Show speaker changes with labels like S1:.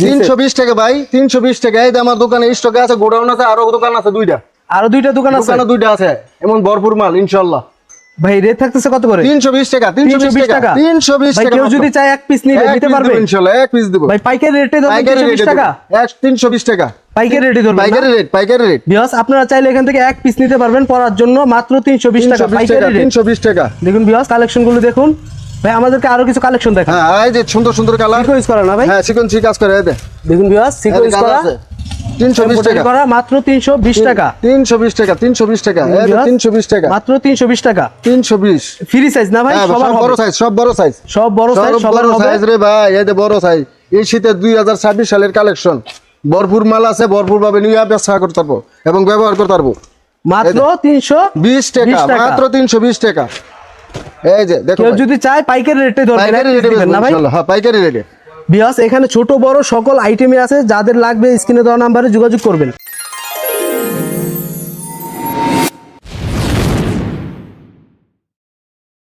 S1: তিনশো বিশ টাকা ভাই তিনশো বিশ টাকা এই আমার দোকানে স্টকে আছে গোডাউন আছে আরও দোকান আছে দুইটা
S2: আরও দুইটা দোকান আছে
S1: দুইটা আছে এমন ভরপুর মাল ইনশাল্লাহ
S2: ভাই রেট থাকতেছে কত করে
S1: তিনশো বিশ টাকা তিনশো বিশ
S2: 320
S1: টাকা তিনশো বিশ
S2: ভাই
S1: টাকা
S2: কেউ যদি চায় এক পিস নিতে পারবে
S1: দেবো ইনশাল্লাহ এক পিস দেবো
S2: ভাই পাইকারি রেটে
S1: পাইকারি
S2: 320 টাকা
S1: এক তিনশো বিশ টাকা
S2: পাইকারি রেটে ধরবেন
S1: পাইকারি রেট পাইকারি রেট
S2: বিয়াস আপনারা চাইলে এখান থেকে এক পিস নিতে পারবেন পরার জন্য মাত্র তিনশো বিশ টাকা
S1: তিনশো বিশ
S2: পাইকারি
S1: টাকা
S2: রেট
S1: তিনশো বিশ টাকা
S2: দেখুন বিয়াস কালেকশনগুলো দেখুন ভাই আমাদেরকে আরও কিছু কালেকশন দেখান।
S1: হ্যাঁ এই যে সুন্দর সুন্দর কালার
S2: সিকোয়েন্স করা না ভাই?
S1: হ্যাঁ সিকোয়েন্সি কাজ করে এই
S2: দেখুন সিকোয়েন্স করা।
S1: তিনশো বিশ
S2: embroidery
S1: টাকা।
S2: করা মাত্র তিনশো বিশ টাকা।
S1: তিনশো বিশ টাকা তিনশো বিশ টাকা। এই যে
S2: বিয়াস,
S1: তিনশো বিশ টাকা।
S2: মাত্র তিনশো বিশ টাকা।
S1: তিনশো বিশ।
S2: ফ্রি সাইজ না ভাই?
S1: হ্যাঁ
S2: সবার
S1: বড় সাইজ সব বড় সাইজ
S2: সব বড় সাইজ সবার
S1: সাইজ রে ভাই এই যে বড় সাইজ এই শীতে দুই হাজার ছাব্বিশ সালের কালেকশন ভরপুর মাল আছে ভরপুর ভাবে নিয়ে ব্যবসা করতে পারব এবং ব্যবহার করতে পারব।
S2: মাত্র তিনশো
S1: বিশ টাকা। মাত্র তিনশো বিশ টাকা। এই যে দেখো
S2: কেউ যদি চায় পাইকারি রেটে
S1: পাইকারি রেটে
S2: না ভাই?
S1: হ্যাঁ পাইকারি রেটে
S2: বিয়াস এখানে ছোট বড় সকল আইটেমই আছে যাদের লাগবে স্ক্রিনে দেওয়া নাম্বারে যোগাযোগ করবেন।